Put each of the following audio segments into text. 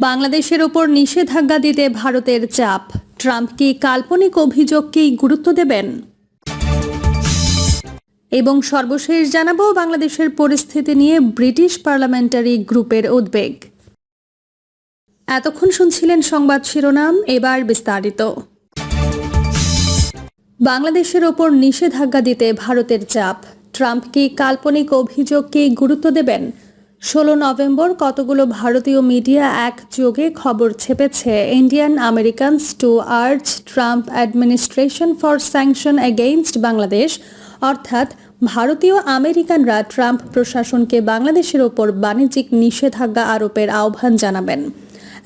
বাংলাদেশের ওপর নিষেধাজ্ঞা দিতে ভারতের চাপ। ট্রাম্প কি কাল্পনিক অভিযোগকেই গুরুত্ব দেবেন? এবং সর্বশেষ জানাব বাংলাদেশের পরিস্থিতি নিয়ে ব্রিটিশ পার্লামেন্টারি গ্রুপের উদ্বেগ। এতক্ষণ শুনছিলেন সংবাদ শিরোনাম, এবার বিস্তারিত। বাংলাদেশের ওপর নিষেধাজ্ঞা দিতে ভারতের চাপ। ট্রাম্প কি কাল্পনিক অভিযোগকেই গুরুত্ব দেবেন? ষোলো নভেম্বর কতগুলো ভারতীয় মিডিয়া একযোগে খবর ছেপেছে? Indian Americans to urge Trump administration for sanction against Bangladesh অর্থাৎ ভারতীয় আমেরিকানরা ট্রাম্প প্রশাসনকে বাংলাদেশের ওপর বাণিজ্যিক নিষেধাজ্ঞা আরোপের আহ্বান জানাবেন।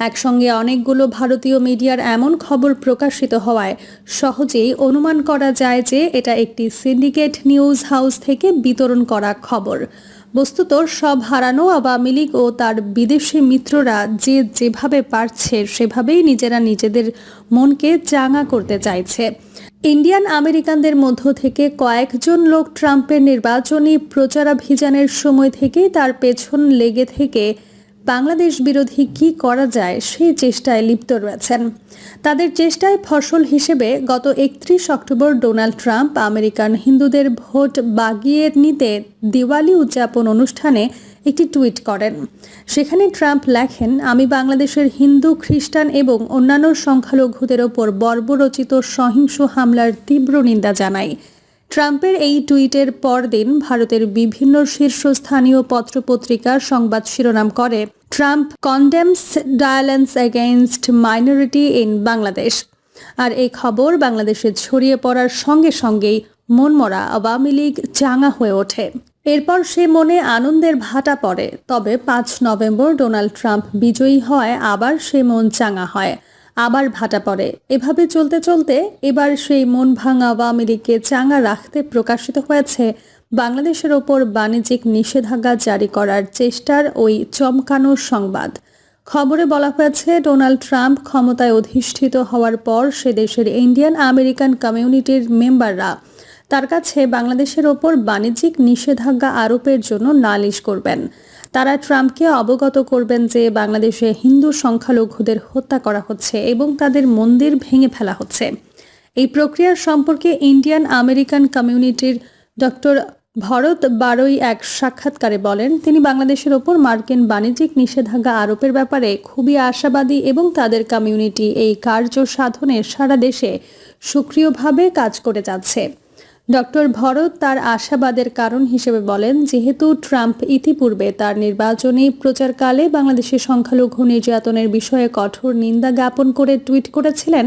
একসঙ্গে অনেকগুলো ভারতীয় মিডিয়ার এমন খবর প্রকাশিত হওয়ায় সহজেই অনুমান করা যায় যে এটা একটি সিন্ডিকেট নিউজ হাউস থেকে বিতরণ করা খবর। বস্তুত সব হারানো আওয়ামী লীগ ও তার বিদেশি মিত্ররা যে যেভাবে পারছে, সেভাবেই নিজেরা নিজেদের মনকে চাঙা করতে চাইছে। ইন্ডিয়ান আমেরিকানদের মধ্য থেকে কয়েকজন লোক ট্রাম্পের নির্বাচনী প্রচারাভিযানের সময় থেকেই তার পেছন লেগে থেকে বাংলাদেশ বিরোধী কি করা যায় সেই চেষ্টায় লিপ্ত রয়েছেন। তাদের চেষ্টায় ফসল হিসেবে গত একত্রিশ অক্টোবর ডোনাল্ড ট্রাম্প আমেরিকান হিন্দুদের ভোট বাগিয়ে নিতে দিওয়ালি উদযাপন অনুষ্ঠানে একটি টুইট করেন। সেখানে ট্রাম্প লেখেন, আমি বাংলাদেশের হিন্দু, খ্রিস্টান এবং অন্যান্য সংখ্যালঘুদের ওপর বর্বরচিত সহিংস হামলার তীব্র নিন্দা জানাই। ট্রাম্পের এই টুইটের পরদিন ভারতের বিভিন্ন শীর্ষস্থানীয় পত্রপত্রিকা সংবাদ শিরোনাম করে, Trump condemns violence against minority in Bangladesh আর এই খবর বাংলাদেশে ছড়িয়ে পড়ার সঙ্গে সঙ্গেই মনমরা আওয়ামী লীগ চাঙা হয়ে ওঠে। এরপর সে মনে আনন্দের ভাটা পড়ে, তবে পাঁচ নভেম্বর ডোনাল্ড ট্রাম্প বিজয়ী হয় আবার সে মন চাঙা হয়। আবার ভাটা পড়ে। এভাবে চলতে চলতে এবার সেই মন ভাঙা আওয়ামী লীগকে চাঙা রাখতে প্রকাশিত হয়েছে বাংলাদেশের ওপর বাণিজ্যিক নিষেধাজ্ঞা জারি করার চেষ্টার ওই চমকানো সংবাদ। খবরে বলা হয়েছে, ডোনাল্ড ট্রাম্প ক্ষমতায় অধিষ্ঠিত হওয়ার পর সে দেশের ইন্ডিয়ান আমেরিকান কমিউনিটির মেম্বাররা তার কাছে বাংলাদেশের ওপর বাণিজ্যিক নিষেধাজ্ঞা আরোপের জন্য নালিশ করবেন। তারা ট্রাম্পকে অবগত করবেন যে বাংলাদেশে হিন্দু সংখ্যালঘুদের হত্যা করা হচ্ছে এবং তাদের মন্দির ভেঙে ফেলা হচ্ছে। এই প্রক্রিয়ার সম্পর্কে ইন্ডিয়ান আমেরিকান কমিউনিটির ডক্টর ভরত বারই এক সাক্ষাৎকারে বলেন, তিনি বাংলাদেশের ওপর মার্কিন বাণিজ্যিক নিষেধাজ্ঞা আরোপের ব্যাপারে খুবই আশাবাদী এবং তাদের কমিউনিটি এই কার্য সাধনে সারা দেশে সক্রিয়ভাবে কাজ করে যাচ্ছে। ডক্টর ভরত তার আশাবাদের কারণ হিসেবে বলেন, যেহেতু ট্রাম্প ইতিপূর্বে তার নির্বাচনী প্রচারকালে বাংলাদেশের সংখ্যালঘু নির্যাতনের বিষয়ে কঠোর নিন্দা জ্ঞাপন করে টুইট করেছিলেন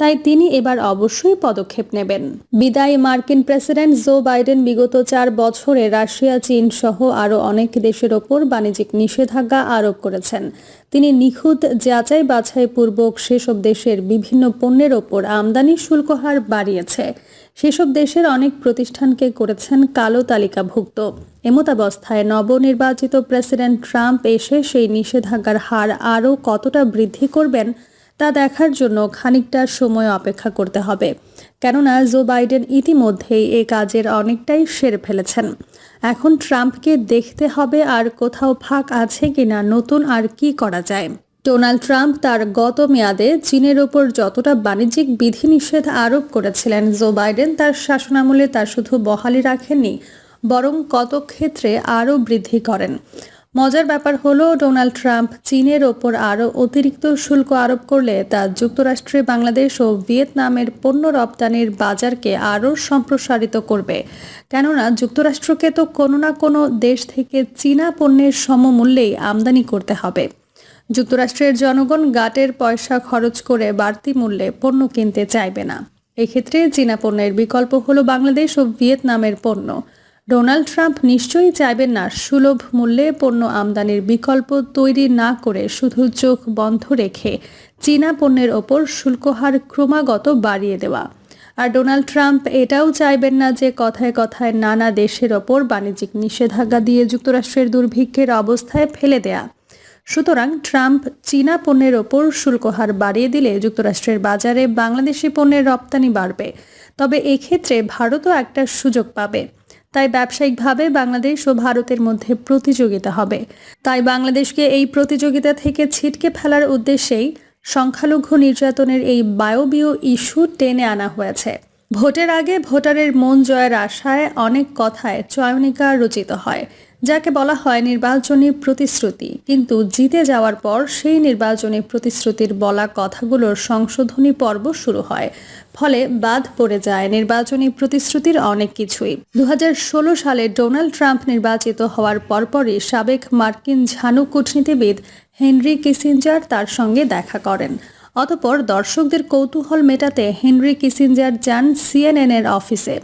তাই তিনি এবার অবশ্যই পদক্ষেপ নেবেন। বিদায়ী মার্কিন প্রেসিডেন্ট জো বাইডেন বিগত চার বছরে রাশিয়া, চীন সহ আরও অনেক দেশের ওপর বাণিজ্যিক নিষেধাজ্ঞা আরোপ করেছেন। তিনি নিখুঁত যাচাই বাছাই পূর্বক সেসব দেশের বিভিন্ন পণ্যের ওপর আমদানি শুল্ক হার বাড়িয়েছে। সেসব দেশের অনেক প্রতিষ্ঠানকে করেছেন কালো তালিকাভুক্ত। এমতাবস্থায় নবনির্বাচিত প্রেসিডেন্ট ট্রাম্প এসে সেই নিষেধাজ্ঞার হার আরও কতটা বৃদ্ধি করবেন তা দেখার জন্য খানিকটা সময় অপেক্ষা করতে হবে। কেননা, জো বাইডেন ইতিমধ্যেই এ কাজের অনেকটাই সেরে ফেলেছেন। এখন ট্রাম্পকে দেখতে হবে আর কোথাও ফাঁক আছে কিনা, নতুন আর কি করা যায়। ডোনাল্ড ট্রাম্প তার গত মেয়াদে চীনের ওপর যতটা বাণিজ্যিক বিধিনিষেধ আরোপ করেছিলেন, জো বাইডেন তার শাসনামলে তা শুধু বহালি রাখেননি, বরং কত ক্ষেত্রে আরও বৃদ্ধি করেন। মজার ব্যাপার হলো, ডোনাল্ড ট্রাম্প চীনের ওপর আরও অতিরিক্ত শুল্ক আরোপ করলে তা যুক্তরাষ্ট্রে বাংলাদেশ ও ভিয়েতনামের পণ্য রপ্তানির বাজারকে আরও সম্প্রসারিত করবে। কেননা, যুক্তরাষ্ট্রকে তো কোনো না কোনো দেশ থেকে চীনা পণ্যের সমমূল্যেই আমদানি করতে হবে। যুক্তরাষ্ট্রের জনগণ গাটের পয়সা খরচ করে বাড়তি মূল্যে পণ্য কিনতে চাইবে না। এক্ষেত্রে চীনা পণ্যের বিকল্প হলো বাংলাদেশ ও ভিয়েতনামের পণ্য। ডোনাল্ড ট্রাম্প নিশ্চয়ই চাইবেন না সুলভ মূল্যে পণ্য আমদানির বিকল্প তৈরি না করে শুধু চোখ বন্ধ রেখে চীনা পণ্যের ওপর শুল্কহার ক্রমাগত বাড়িয়ে দেওয়া। আর ডোনাল্ড ট্রাম্প এটাও চাইবেন না যে কথায় কথায় নানা দেশের ওপর বাণিজ্যিক নিষেধাজ্ঞা দিয়ে যুক্তরাষ্ট্রের দুর্ভিক্ষের অবস্থায় ফেলে দেয়া। সুতরাং ট্রাম্প চীনা পণ্যের ওপর শুল্ক হার বাড়িয়ে দিলে যুক্তরাষ্ট্রের বাজারে বাংলাদেশি পণ্যের রপ্তানি বাড়বে। তবে এক্ষেত্রে ভারতও একটা সুযোগ পাবে। তাই ব্যবসায়িকভাবে বাংলাদেশ ও ভারতের মধ্যে প্রতিযোগিতা হবে। তাই বাংলাদেশকে এই প্রতিযোগিতা থেকে ছিটকে ফেলার উদ্দেশ্যেই সংখ্যালঘু নির্যাতনের এই বায়বীয় ইস্যু টেনে আনা হয়েছে। ভোটের আগে ভোটারের মন জয়ের আশায় অনেক কথায় চয়নিকা রচিত হয়। যাকে বলা হয় নির্বাচনী প্রতিশ্রুতি। কিন্তু জিতে যাওয়ার পর সেই নির্বাচনী প্রতিশ্রুতির বলা কথাগুলোর সংশোধনী পর্ব শুরু হয়। ফলে বাদ পড়ে যায় নির্বাচনী প্রতিশ্রুতির অনেক কিছুই। দু হাজার ষোলো সালে ডোনাল্ড ট্রাম্প নির্বাচিত হওয়ার পরপরই সাবেক মার্কিন ঝানু কূটনীতিবিদ হেনরি কিসিঞ্জার তার সঙ্গে দেখা করেন। অতপর দর্শকদের কৌতূহল মেটাতে হেনরি কিসিঞ্জার যান সিএনএন এর অফিসে।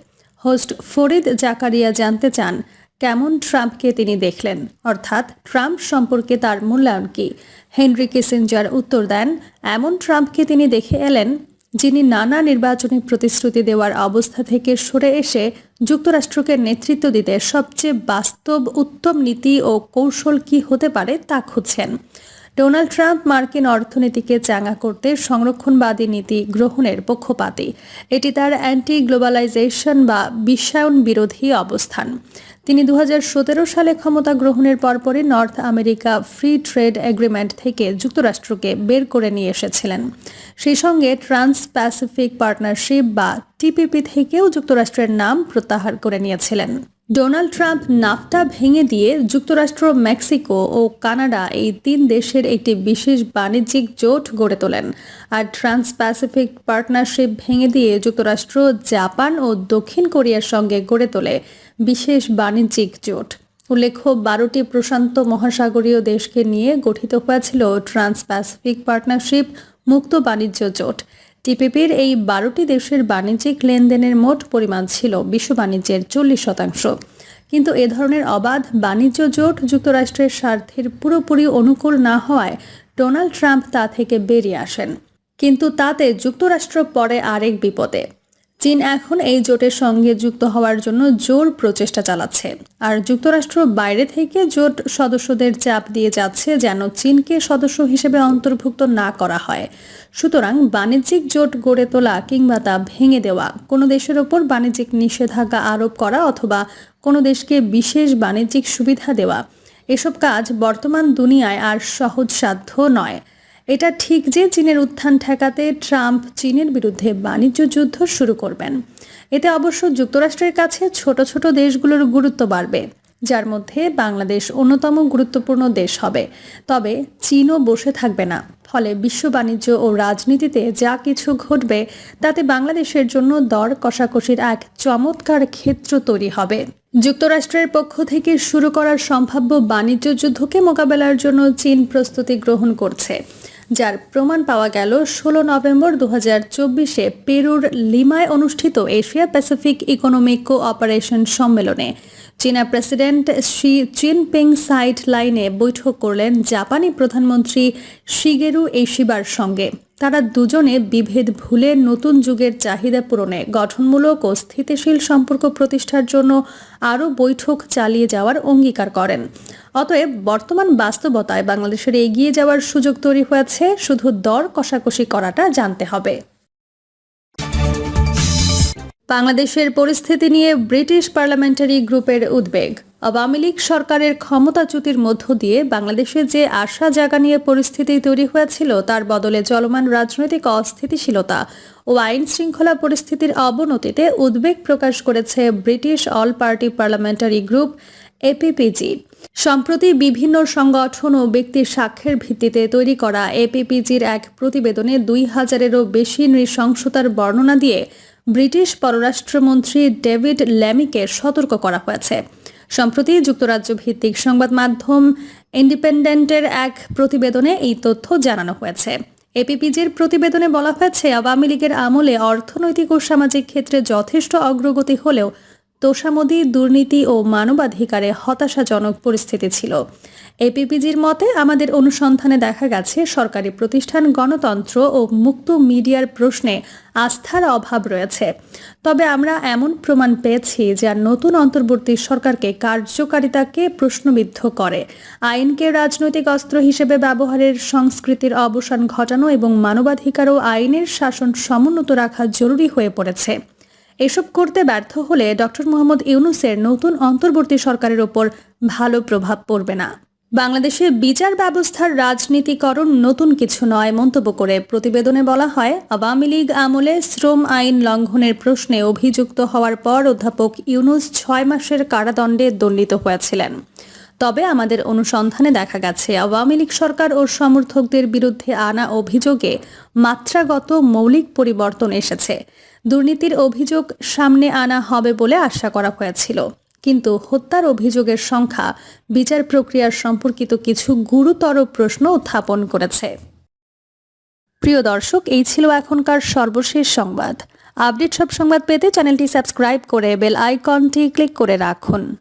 হোস্ট ফরিদ জাকারিয়া জানতে চান কেমন ট্রাম্পকে তিনি দেখলেন? অর্থাৎ ট্রাম্প সম্পর্কে তার মূল্যায়ন কি? হেনরি কিসিঞ্জার উত্তর দেন, এমন ট্রাম্পকে তিনি দেখে এলেন, যিনি নানা নির্বাচনী প্রতিশ্রুতি দেওয়ার অবস্থা থেকে সরে এসে যুক্তরাষ্ট্রকে নেতৃত্ব দিতে সবচেয়ে বাস্তব উত্তম নীতি ও কৌশল কি হতে পারে তা খুঁজছেন। ডোনাল্ড ট্রাম্প মার্কিন অর্থনীতিকে চাঙ্গা করতে সংরক্ষণবাদী নীতি গ্রহণের পক্ষপাতী। এটি তার অ্যান্টি গ্লোবালাইজেশন বা বিশ্বায়ন বিরোধী অবস্থান। তিনি দু হাজার সতেরো সালে ক্ষমতা গ্রহণের পরপরই North America free trade agreement থেকে যুক্তরাষ্ট্রকে বের করে নিয়ে এসেছিলেন। সেই সঙ্গে ট্রান্স প্যাসিফিক পার্টনারশিপ বা টিপিপি থেকেও যুক্তরাষ্ট্রের নাম প্রত্যাহার করে নিয়েছিলেন। ডোনাল্ড ট্রাম্প নাফটা ভেঙে দিয়ে যুক্তরাষ্ট্র, মেক্সিকো ও কানাডা এই তিন দেশের একটি বিশেষ বাণিজ্যিক জোট গড়ে তোলেন। আর ট্রান্স প্যাসিফিক পার্টনারশিপ ভেঙে দিয়ে যুক্তরাষ্ট্র, জাপান ও দক্ষিণ কোরিয়ার সঙ্গে গড়ে তোলে বিশেষ বাণিজ্যিক জোট। উল্লেখ্য, বারোটি প্রশান্ত মহাসাগরীয় দেশকে নিয়ে গঠিত হয়েছিল ট্রান্স প্যাসিফিক পার্টনারশিপ, মুক্ত বাণিজ্য জোট। টিপিপির এই বারোটি দেশের বাণিজ্যিক লেনদেনের মোট পরিমাণ ছিল বিশ্ব বাণিজ্যের চল্লিশ শতাংশ। কিন্তু এ ধরনের অবাধ বাণিজ্য জোট যুক্তরাষ্ট্রের স্বার্থের পুরোপুরি অনুকূল না হওয়ায় ডোনাল্ড ট্রাম্প তা থেকে বেরিয়ে আসেন। কিন্তু তাতে যুক্তরাষ্ট্র পরে আরেক বিপদে। চীন এখন এই জোটের সঙ্গে যুক্ত হওয়ার জন্য জোর প্রচেষ্টা চালাচ্ছে। আর যুক্তরাষ্ট্র বাইরে থেকে জোট সদস্যদের চাপ দিয়ে যাচ্ছে যেন চীনকে সদস্য হিসেবে অন্তর্ভুক্ত না করা হয়। সুতরাং বাণিজ্যিক জোট গড়ে তোলা কিংবা তা ভেঙে দেওয়া, কোনো দেশের ওপর বাণিজ্যিক নিষেধাজ্ঞা আরোপ করা অথবা কোনো দেশকে বিশেষ বাণিজ্যিক সুবিধা দেওয়া, এসব কাজ বর্তমান দুনিয়ায় আর সহজসাধ্য নয়। এটা ঠিক যে চীনের উত্থান ঠেকাতে ট্রাম্প চীনের বিরুদ্ধে বাণিজ্য যুদ্ধ শুরু করবেন। এতে অবশ্য যুক্তরাষ্ট্রের কাছে ছোট ছোট দেশগুলোর গুরুত্ব বাড়বে, যার মধ্যে বাংলাদেশ অন্যতম গুরুত্বপূর্ণ দেশ হবে। তবে চীনও বসে থাকবে না, ফলে বিশ্ব বাণিজ্য ও রাজনীতিতে যা কিছু ঘটবে, তাতে বাংলাদেশের জন্য দর কষাকষির এক চমৎকার ক্ষেত্র তৈরি হবে। যুক্তরাষ্ট্রের পক্ষ থেকে শুরু করার সম্ভাব্য বাণিজ্য যুদ্ধকে মোকাবেলার জন্য চীন প্রস্তুতি গ্রহণ করছে। যার প্রমাণ পাওয়া গেল ষোলো নভেম্বর দু চব্বিশে পেরুর লিমায় অনুষ্ঠিত এশিয়া প্যাসিফিক ইকোনমিক কোঅপারেশন সম্মেলনে। চীনা প্রেসিডেন্ট শি চিনপিং সাইট লাইনে বৈঠক করলেন জাপানি প্রধানমন্ত্রী শিগেরু এশিবার সঙ্গে। তারা দুজনে বিভেদ ভুলে নতুন যুগের চাহিদা পূরণে গঠনমূলক ও স্থিতিশীল সম্পর্ক প্রতিষ্ঠার জন্য আরও বৈঠক চালিয়ে যাওয়ার অঙ্গীকার করেন। অতএব বর্তমান বাস্তবতায় বাংলাদেশের এগিয়ে যাওয়ার সুযোগ তৈরি হয়েছে, শুধু দর কষাকষি করাটা জানতে হবে। বাংলাদেশের পরিস্থিতি নিয়ে ব্রিটিশ পার্লামেন্টারি গ্রুপের উদ্বেগ। আওয়ামী লীগ সরকারের ক্ষমতাচ্যুতির মধ্য দিয়ে বাংলাদেশে যে আশা জাগা নিয়ে পরিস্থিতি তৈরি হয়েছিল, তার বদলে চলমান রাজনৈতিক অস্থিতিশীলতা ও আইন শৃঙ্খলা পরিস্থিতির অবনতিতে উদ্বেগ প্রকাশ করেছে British all party parliamentary group APPG সম্প্রতি বিভিন্ন সংগঠন ও ব্যক্তির সাক্ষ্যের ভিত্তিতে তৈরি করা এপিপিজির এক প্রতিবেদনে দুই হাজারেরও বেশি নৃশংসতার বর্ণনা দিয়ে ব্রিটিশ পররাষ্ট্রমন্ত্রী ডেভিড ল্যামিকে সতর্ক করা হয়েছে। সম্প্রতি যুক্তরাজ্য ভিত্তিক সংবাদ মাধ্যম ইন্ডিপেন্ডেন্টের এক প্রতিবেদনে এই তথ্য জানানো হয়েছে। এপিপিজির প্রতিবেদনে বলা হয়েছে, আওয়ামী লীগের আমলে অর্থনৈতিক ও সামাজিক ক্ষেত্রে যথেষ্ট অগ্রগতি হলেও তোষামদি দুর্নীতি ও মানবাধিকারে হতাশাজনক পরিস্থিতি ছিল। এপিপিজির মতে আমাদের অনুসন্ধানে দেখা গেছে, সরকারি প্রতিষ্ঠান গণতন্ত্র ও মুক্ত মিডিয়ার প্রশ্নে আস্থার অভাব রয়েছে। তবে আমরা এমন প্রমাণ পেয়েছি যা নতুন অন্তর্বর্তী সরকারকে কার্যকারিতাকে প্রশ্নবিদ্ধ করে। আইনকে রাজনৈতিক অস্ত্র হিসেবে ব্যবহারের সংস্কৃতির অবসান ঘটানো এবং মানবাধিকার ও আইনের শাসন সমুন্নত রাখা জরুরি হয়ে পড়েছে। এসব করতে ব্যর্থ হলে ডক্টর মোহাম্মদ ইউনুসের নতুন অন্তর্বর্তী সরকারের ওপর ভালো প্রভাব পড়বে না। বাংলাদেশে বিচার ব্যবস্থার রাজনীতিকরণ নতুন কিছু নয় মন্তব্য করে প্রতিবেদনে বলা হয়, আওয়ামী লীগ আমলে শ্রম আইন লঙ্ঘনের প্রশ্নে অভিযুক্ত হওয়ার পর অধ্যাপক ইউনুস ছয় মাসের কারাদণ্ডে দণ্ডিত হয়েছিলেন। তবে আমাদের অনুসন্ধানে দেখা গেছে, আওয়ামী লীগ সরকার ও সমর্থকদের বিরুদ্ধে আনা অভিযোগে মাত্রাগত মৌলিক পরিবর্তন এসেছে। দুর্নীতির অভিযোগ সামনে আনা হবে বলে আশা করা হয়েছিল। কিন্তু হত্যার অভিযোগের সংখ্যা বিচার প্রক্রিয়ার সম্পর্কিত কিছু গুরুতর প্রশ্ন উত্থাপন করেছে। প্রিয় দর্শক, এই ছিল এখনকার সর্বশেষ সংবাদ। আপডেট সব সংবাদ পেতে চ্যানেলটি সাবস্ক্রাইব করে বেল আইকনটি ক্লিক করে রাখুন।